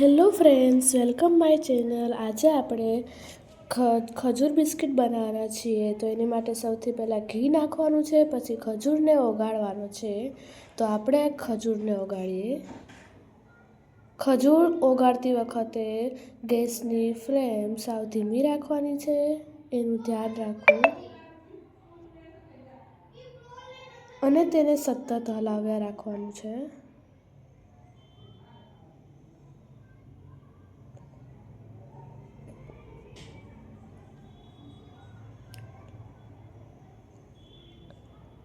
Hello friends, welcome my channel. આજે આપણે ખજૂર બિસ્કિટ બનાવવાના છીએ. તો એની માટે સૌથી પહેલાં ઘી નાખવાનું છે, પછી ખજૂરને ઓગાળવાનું છે. તો આપણે ખજૂરને ઓગાળીએ. ખજૂર ઓગાળતી વખતે ગેસની ફ્લેમ સાવ ધીમી રાખવાની છે. એનું ધ્યાન રાખવું. અને તેને સતત હલાવ્યા રાખવાનું છે.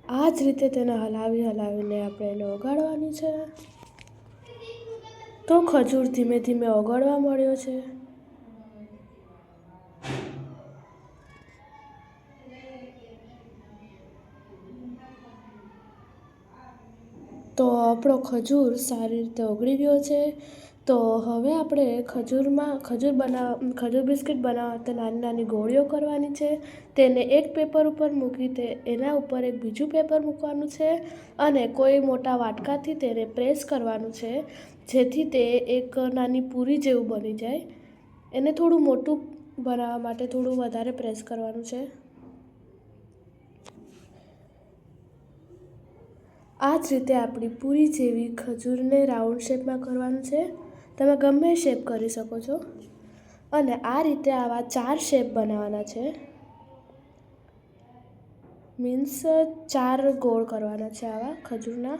આ જ રીતે તેને હલાવી હલાવીને આપણે એને ઓગાળવાની છે. તો ખજૂર ધીમે ધીમે ઓગળવા મળ્યો છે. તો આપણો ખજૂર સારી રીતે ઓગળી ગયો છે. તો હવે આપણે ખજૂરમાં ખજૂર બનાવ, ખજૂર બિસ્કિટ બનાવવા તો નાની નાની ગોળીઓ કરવાની છે. તેને એક પેપર ઉપર મૂકી તે એના ઉપર એક બીજું પેપર મૂકવાનું છે અને કોઈ મોટા વાટકાથી તેને પ્રેસ કરવાનું છે, જેથી તે એક નાની પૂરી જેવું બની જાય. એને થોડું મોટું બનાવવા માટે થોડું વધારે પ્રેસ કરવાનું છે. આ જ રીતે આપણી પૂરી જેવી ખજૂરને રાઉન્ડ શેપમાં કરવાનું છે. તમે ગમે શેપ કરી શકો છો. અને આ રીતે આવા ચાર શેપ બનાવવાના છે. મીન્સ ચાર ગોળ કરવાના છે આવા ખજૂરના.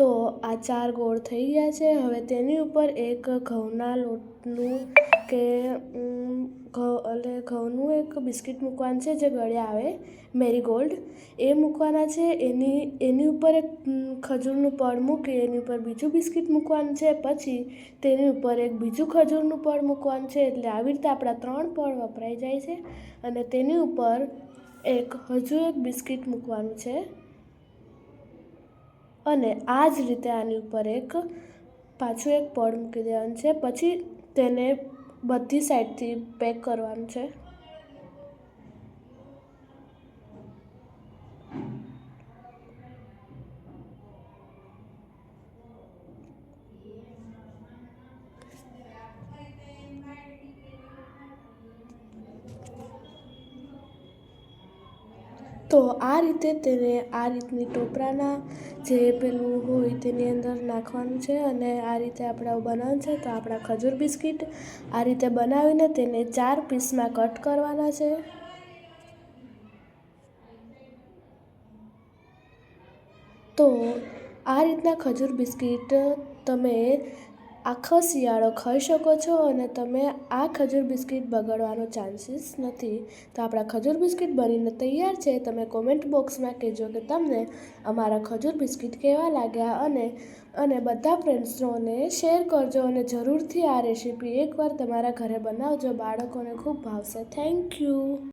તો આ ચાર ગોળ થઈ ગયા છે. હવે તેની ઉપર એક ઘઉંના લોટનું કે એટલે ઘઉંનું એક બિસ્કિટ મૂકવાનું છે જે ગળ્યા આવે મેરીગોલ્ડ એ મૂકવાના છે. એની એની ઉપર એક ખજૂરનું પડ મૂકી, એની ઉપર બીજું બિસ્કિટ મૂકવાનું છે. પછી તેની ઉપર એક બીજું ખજૂરનું પડ મૂકવાનું છે. એટલે આવી રીતે આપણા ત્રણ પડ વપરાઈ જાય છે. અને તેની ઉપર એક હજુ એક બિસ્કિટ મૂકવાનું છે. અને આ જ રીતે આની ઉપર એક પાછું એક પડ મૂકી દેવાનું છે. પછી તેને બધી સાઈડથી પેક કરવાનું છે. તો આ રીતે તેને આ રીતની ટોપરાના જે પેલું હોય તેની અંદર નાખવાનું છે અને આ રીતે આપણે બનાવવાનું છે તો આપણા ખજૂર બિસ્કિટ આ રીતે બનાવીને તેને ચાર પીસમાં કટ કરવાના છે. તો આ રીતના ખજૂર બિસ્કિટ તમે આખો શિયાળો ખાઈ શકો છો અને તમે આ ખજૂર બિસ્કિટ બગડવાનો ચાન્સીસ નથી. તો આપણા ખજૂર બિસ્કિટ બનીને તૈયાર છે. તમે કોમેન્ટ બોક્સમાં કહેજો કે તમને અમારા ખજૂર બિસ્કિટ કેવા લાગ્યા અને અને બધા ફ્રેન્ડ્સોને શેર કરજો અને જરૂરથી આ રેસીપી એકવાર તમારા ઘરે બનાવજો. બાળકોને ખૂબ ભાવશે. Thank you.